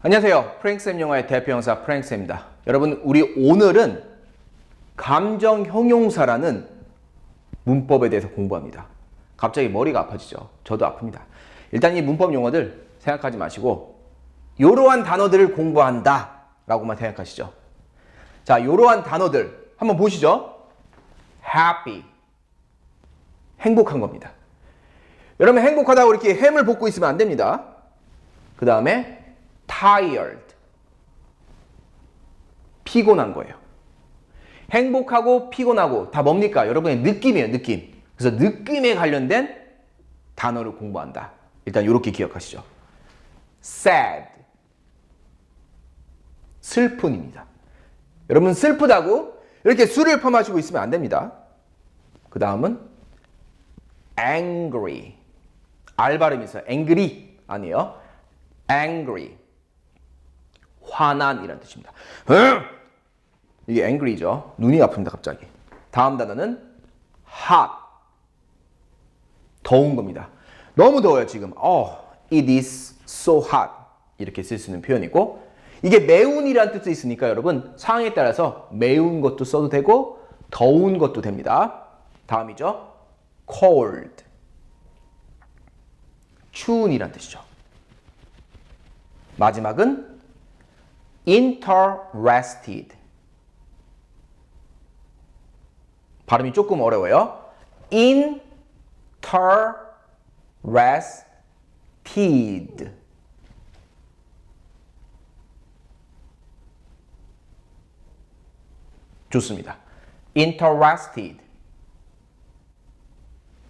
안녕하세요. 프랭크쌤 영화의 대표 형사 프랭크쌤입니다. 여러분, 우리 오늘은 감정 형용사라는 문법에 대해서 공부합니다. 갑자기 머리가 아파지죠. 저도 아픕니다. 일단 이 문법 용어들 생각하지 마시고 이러한 단어들을 공부한다 라고만 생각하시죠. 자, 이러한 단어들 한번 보시죠. happy 행복한 겁니다. 여러분 행복하다고 이렇게 햄을 볶고 있으면 안 됩니다. 그 다음에 tired 피곤한 거예요. 행복하고 피곤하고 다 뭡니까? 여러분의 느낌이에요, 느낌. 그래서 느낌에 관련된 단어를 공부한다. 일단 이렇게 기억하시죠. sad 슬픈입니다. 여러분 슬프다고 이렇게 술을 퍼마시고 있으면 안 됩니다. 그 다음은 angry 알 발음이 있어요. angry 아니에요. angry 화난이라는 뜻입니다. 이게 angry죠. 눈이 아픕니다. 갑자기. 다음 단어는 hot 더운 겁니다. 너무 더워요 지금. Oh, it is so hot 이렇게 쓸 수 있는 표현이고 이게 매운이라는 뜻도 있으니까 여러분 상황에 따라서 매운 것도 써도 되고 더운 것도 됩니다. 다음이죠. cold 추운이란 뜻이죠. 마지막은 interested 발음이 조금 어려워요. interested 좋습니다. interested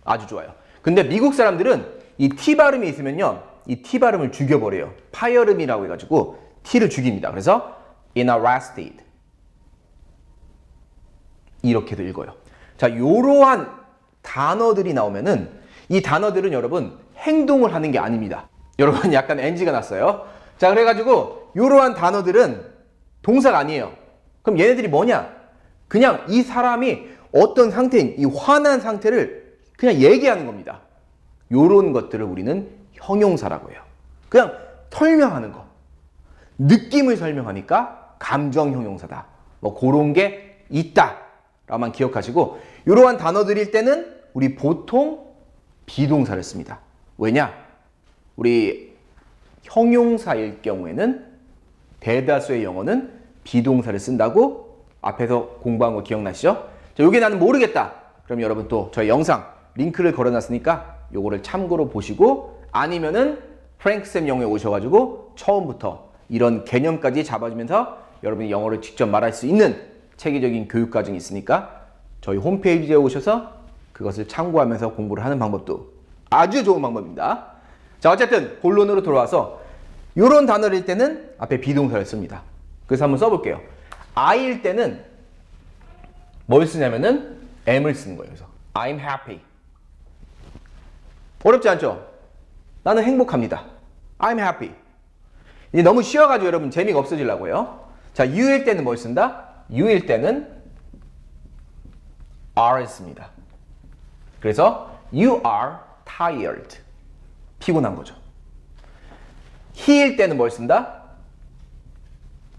아주 좋아요. 근데 미국 사람들은 이 T 발음이 있으면요. 이 T 발음을 죽여버려요. 파열음이라고 해가지고 T를 죽입니다. 그래서 interested 이렇게도 읽어요. 자, 이러한 단어들이 나오면은 이 단어들은 여러분 행동을 하는 게 아닙니다. 여러분 약간 NG가 났어요. 자, 그래가지고 이러한 단어들은 동사가 아니에요. 그럼 얘네들이 뭐냐? 그냥 이 사람이 어떤 상태인 이 화난 상태를 그냥 얘기하는 겁니다. 요런 것들을 우리는 형용사라고 해요. 그냥 설명하는 거. 느낌을 설명하니까 감정 형용사다. 뭐 그런 게 있다. 라만 기억하시고 이러한 단어들일 때는 우리 보통 비동사를 씁니다. 왜냐? 우리 형용사일 경우에는 대다수의 영어는 비동사를 쓴다고 앞에서 공부한 거 기억나시죠? 자, 요게 나는 모르겠다. 그럼 여러분 또 저희 영상 링크를 걸어놨으니까 요거를 참고로 보시고 아니면은 프랭크쌤 영어에 오셔가지고 처음부터 이런 개념까지 잡아주면서 여러분이 영어를 직접 말할 수 있는 체계적인 교육 과정이 있으니까 저희 홈페이지에 오셔서 그것을 참고하면서 공부를 하는 방법도 아주 좋은 방법입니다. 자, 어쨌든 본론으로 돌아와서 이런 단어를 일 때는 앞에 비동사를 씁니다. 그래서 한번 써볼게요. I일 때는 뭘 쓰냐면은 am을 쓰는 거예요. 그래서 I'm happy. 어렵지 않죠? 나는 행복합니다. I'm happy. 이제 너무 쉬워가지고 여러분 재미가 없어지려고 해요. 자, you일 때는 뭘 쓴다? you일 때는 are를 씁니다. 그래서 you are tired. 피곤한 거죠. he일 때는 뭘 쓴다?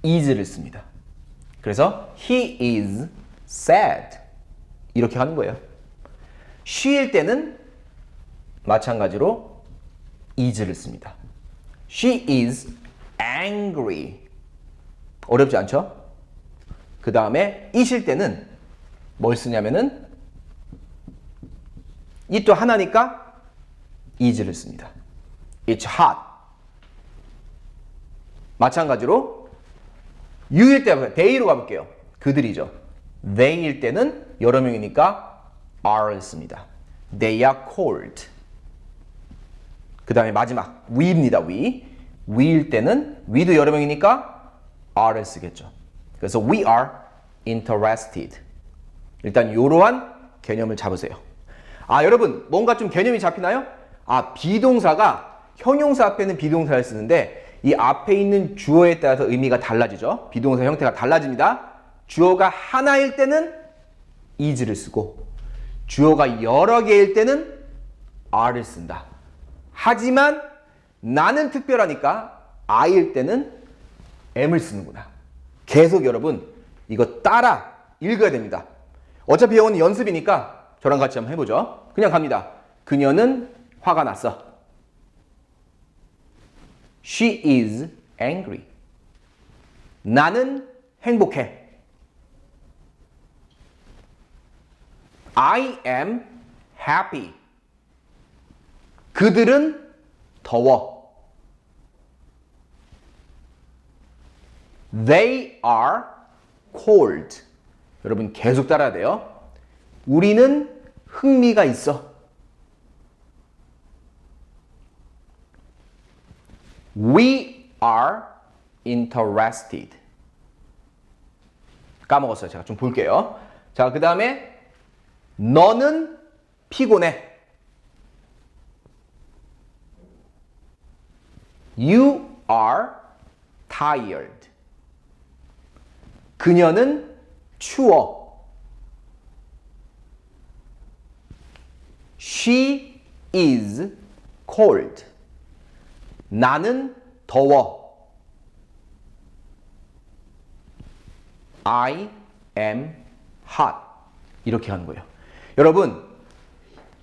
is를 씁니다. 그래서 he is sad. 이렇게 하는 거예요. she일 때는 마찬가지로 is를 씁니다. She is angry. 어렵지 않죠? 그 다음에 이실 때는 뭘 쓰냐면은 이 또 하나니까 is를 씁니다. It's hot. 마찬가지로 you일 때 they로 가볼게요. 그들이죠. they일 때는 여러 명이니까 are를 씁니다. They are cold. 그 다음에 마지막 we입니다. we. We일 때는 we도 여러 명이니까 are를 쓰겠죠. 그래서 we are interested. 일단 이러한 개념을 잡으세요. 아 여러분 뭔가 좀 개념이 잡히나요? 아 비동사가 형용사 앞에는 비동사를 쓰는데 이 앞에 있는 주어에 따라서 의미가 달라지죠. 비동사 형태가 달라집니다. 주어가 하나일 때는 is를 쓰고 주어가 여러 개일 때는 are를 쓴다. 하지만 나는 특별하니까 I일 때는 am을 쓰는구나. 계속 여러분 이거 따라 읽어야 됩니다. 어차피 영어는 연습이니까 저랑 같이 한번 해보죠. 그냥 갑니다. 그녀는 화가 났어. She is angry. 나는 행복해. I am happy. 그들은 더워. They are cold. 여러분 계속 따라야 돼요. 우리는 흥미가 있어. We are interested. 까먹었어요. 제가 좀 볼게요. 자, 그 다음에 너는 피곤해. You are tired. 그녀는 추워. She is cold. 나는 더워. I am hot. 이렇게 하는 거예요. 여러분,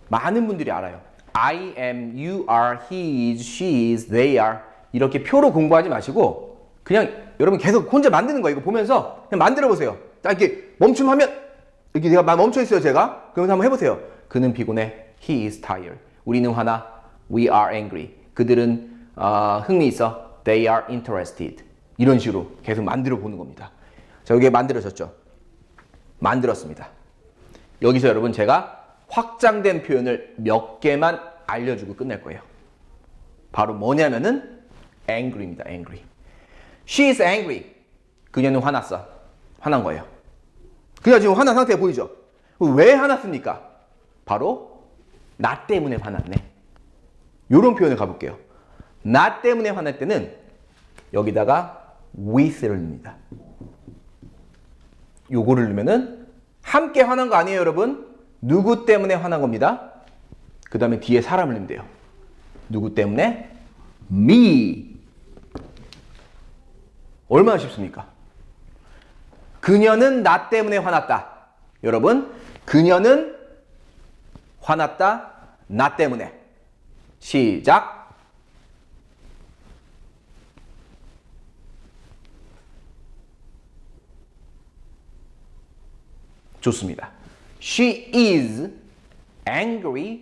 많은 분들이 알아요. I am, you are, he is, she is, they are. 이렇게 표로 공부하지 마시고, 그냥 여러분 계속 혼자 만드는 거예요. 이거 보면서 그냥 만들어 보세요. 딱 이렇게 멈춤하면, 이렇게 내가 멈춰 있어요, 제가. 그러면서 한번 해보세요. 그는 피곤해. He is tired. 우리는 화나. We are angry. 그들은 어, 흥미 있어. They are interested. 이런 식으로 계속 만들어 보는 겁니다. 자, 여기에 만들어졌죠? 만들었습니다. 여기서 여러분 제가 확장된 표현을 몇 개만 알려주고 끝낼 거예요. 바로 뭐냐면은 angry입니다. angry. She is angry. 그녀는 화났어. 화난 거예요. 그녀 지금 화난 상태 보이죠? 왜 화났습니까? 바로 나 때문에 화났네. 이런 표현을 가볼게요. 나 때문에 화날 때는 여기다가 with를 넣습니다. 요거를 넣으면은 함께 화난 거 아니에요, 여러분? 누구 때문에 화난 겁니다. 그 다음에 뒤에 사람을 넣으면 돼요. 누구 때문에? me. 얼마나 쉽습니까? 그녀는 나 때문에 화났다. 여러분, 그녀는 화났다. 나 때문에. 시작. 좋습니다. She is angry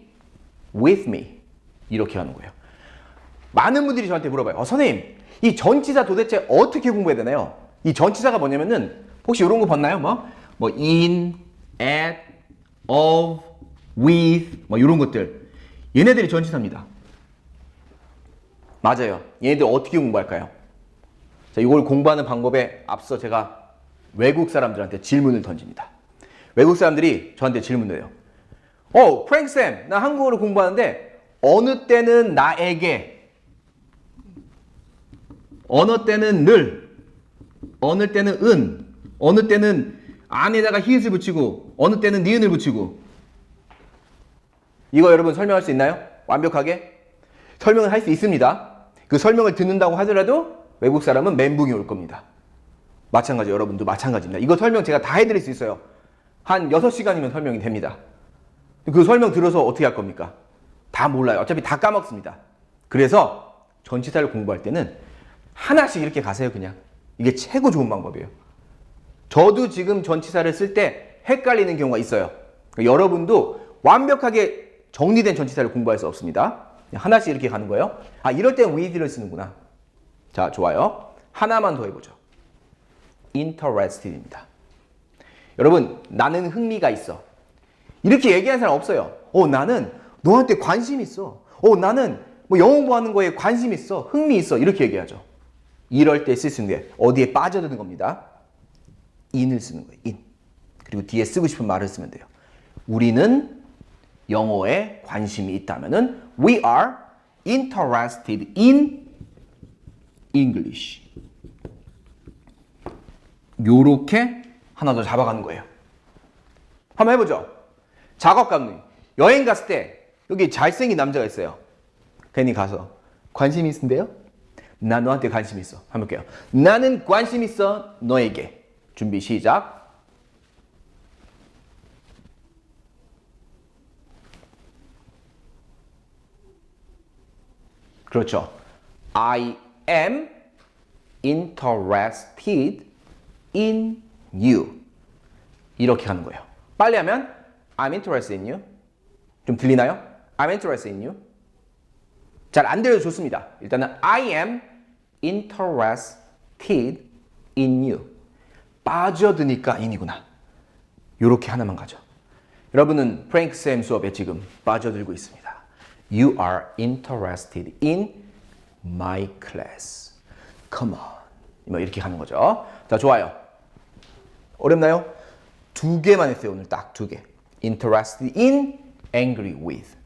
with me. 이렇게 하는 거예요. 많은 분들이 저한테 물어봐요. 어, 선생님, 이 전치사 도대체 어떻게 공부해야 되나요? 이 전치사가 뭐냐면은 혹시 이런 거 봤나요? 뭐, 뭐 in, at, of, with, 뭐 이런 것들. 얘네들이 전치사입니다. 맞아요. 얘네들 어떻게 공부할까요? 자, 이걸 공부하는 방법에 앞서 제가 외국 사람들한테 질문을 던집니다. 외국 사람들이 저한테 질문을 해요. 어, 프랭쌤, 나 한국어를 공부하는데 어느 때는 나에게, 어느 때는 늘, 어느 때는 은, 어느 때는 안에다가 히읗을 붙이고, 어느 때는 니은을 붙이고. 이거 여러분 설명할 수 있나요? 완벽하게? 설명을 할 수 있습니다. 그 설명을 듣는다고 하더라도 외국 사람은 멘붕이 올 겁니다. 마찬가지 여러분도 마찬가지입니다. 이거 설명 제가 다 해드릴 수 있어요. 한 6시간이면 설명이 됩니다. 그 설명 들어서 어떻게 할 겁니까? 다 몰라요. 어차피 다 까먹습니다. 그래서 전치사를 공부할 때는 하나씩 이렇게 가세요, 그냥. 이게 최고 좋은 방법이에요. 저도 지금 전치사를 쓸 때 헷갈리는 경우가 있어요. 그러니까 여러분도 완벽하게 정리된 전치사를 공부할 수 없습니다. 하나씩 이렇게 가는 거예요. 아, 이럴 땐 with를 쓰는구나. 자, 좋아요. 하나만 더 해보죠. interested입니다. 여러분, 나는 흥미가 있어. 이렇게 얘기하는 사람 없어요. 어, 나는 너한테 관심 있어. 어, 나는 뭐 영어 공부하는 거에 관심 있어. 흥미 있어. 이렇게 얘기하죠. 이럴 때 쓸 수 있는 게 어디에 빠져드는 겁니다. in을 쓰는 거예요. in. 그리고 뒤에 쓰고 싶은 말을 쓰면 돼요. 우리는 영어에 관심이 있다면은 we are interested in English. 요렇게 하나 더 잡아가는 거예요. 한번 해보죠. 작업 감독님. 여행 갔을 때 여기 잘생긴 남자가 있어요. 괜히 가서 관심 있으신데요? 나 너한테 관심 있어. 한번 볼게요. 나는 관심 있어 너에게. 준비 시작. 그렇죠. I am interested in you. 이렇게 하는 거예요. 빨리 하면 I'm interested in you. 좀 들리나요? I'm interested in you. 잘 안 들려도 좋습니다. 일단은 I am interested in you. 빠져드니까 in이구나. 이렇게 하나만 가죠. 여러분은 프랭크 쌤 수업에 지금 빠져들고 있습니다. You are interested in my class. Come on. 뭐 이렇게 가는 거죠. 자, 좋아요. 어렵나요? 두 개만 했어요. 오늘 딱 두 개. Interested in, angry with.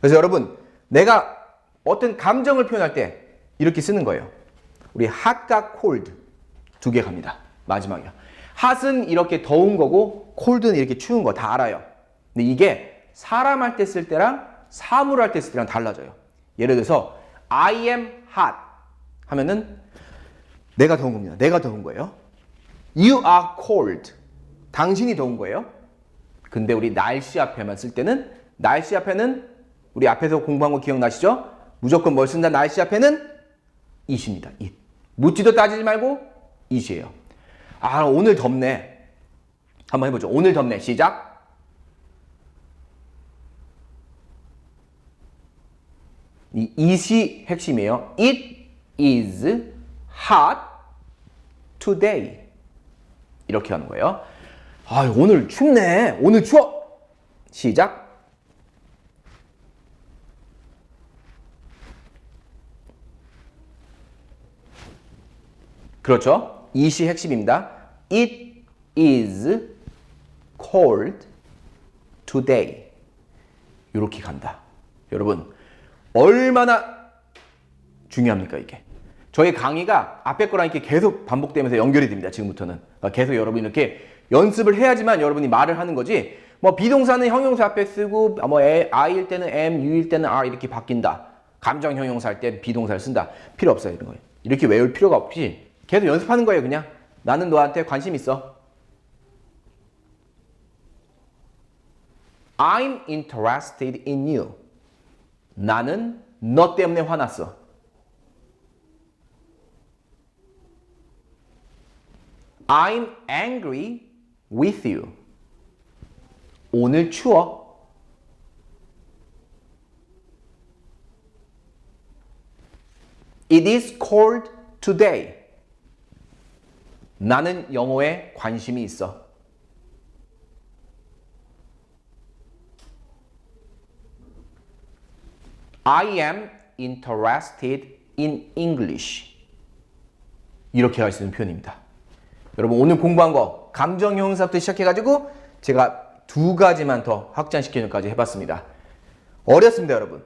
그래서 여러분, 내가 어떤 감정을 표현할 때 이렇게 쓰는 거예요. 우리 hot과 cold 두 개 갑니다. 마지막이요. hot은 이렇게 더운 거고 cold는 이렇게 추운 거 다 알아요. 근데 이게 사람 할 때 쓸 때랑 사물 할 때 쓸 때랑 달라져요. 예를 들어서 I am hot 하면은 내가 더운 겁니다. 내가 더운 거예요. You are cold. 당신이 더운 거예요. 근데 우리 날씨 앞에만 쓸 때는 날씨 앞에는 우리 앞에서 공부한 거 기억나시죠? 무조건 뭘 쓴다? 날씨 앞에는 it입니다. it. 묻지도 따지지 말고 it이에요. 아 오늘 덥네. 한번 해보죠. 오늘 덥네. 시작. 이 it이 핵심이에요. It is hot today. 이렇게 하는 거예요. 아, 오늘 춥네. 오늘 추워. 시작. 그렇죠. it이 핵심입니다. It is cold today. 이렇게 간다. 여러분, 얼마나 중요합니까, 이게? 저희 강의가 앞에 거랑 이렇게 계속 반복되면서 연결이 됩니다, 지금부터는. 그러니까 계속 여러분이 이렇게 연습을 해야지만 여러분이 말을 하는 거지, 뭐 비동사는 형용사 앞에 쓰고, 뭐 I일 때는 M, U일 때는 R 이렇게 바뀐다. 감정 형용사 할 때 비동사를 쓴다. 필요 없어요, 이런 거예요. 이렇게 외울 필요가 없이 계속 연습하는 거예요, 그냥. 나는 너한테 관심 있어. I'm interested in you. 나는 너 때문에 화났어. I'm angry with you. 오늘 추워. It is cold today. 나는 영어에 관심이 있어. I am interested in English. 이렇게 할 수 있는 표현입니다. 여러분 오늘 공부한 거 감정 형용사부터 시작해가지고 제가 두 가지만 더 확장시키는까지 해봤습니다. 어렵습니다, 여러분.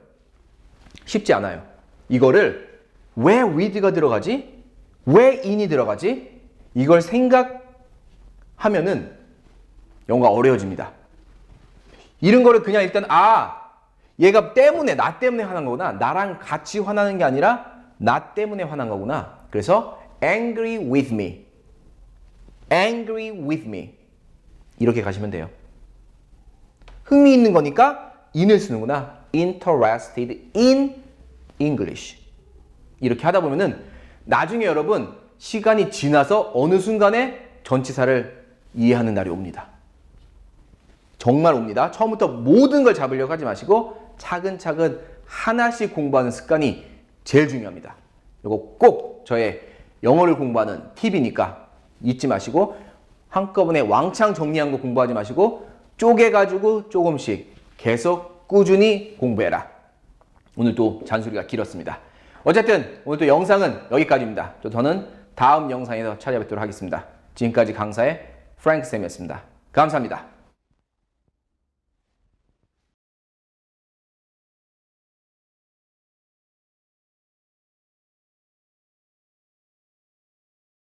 쉽지 않아요. 이거를 왜 with가 들어가지? 왜 in이 들어가지? 이걸 생각하면은 영어가 어려워집니다. 이런 거를 그냥 일단 아 얘가 때문에 나 때문에 화난 거구나. 나랑 같이 화나는 게 아니라 나 때문에 화난 거구나. 그래서 angry with me. Angry with me. 이렇게 가시면 돼요. 흥미 있는 거니까 in을 쓰는구나. interested in English. 이렇게 하다 보면은 나중에 여러분 시간이 지나서 어느 순간에 전치사를 이해하는 날이 옵니다. 정말 옵니다. 처음부터 모든 걸 잡으려고 하지 마시고 차근차근 하나씩 공부하는 습관이 제일 중요합니다. 이거 꼭 저의 영어를 공부하는 팁이니까 잊지 마시고 한꺼번에 왕창 정리한 거 공부하지 마시고 쪼개가지고 조금씩 계속 꾸준히 공부해라. 오늘 또 잔소리가 길었습니다. 어쨌든 오늘 또 영상은 여기까지입니다. 또 저는 다음 영상에서 찾아뵙도록 하겠습니다. 지금까지 강사의 프랭크 쌤이었습니다. 감사합니다.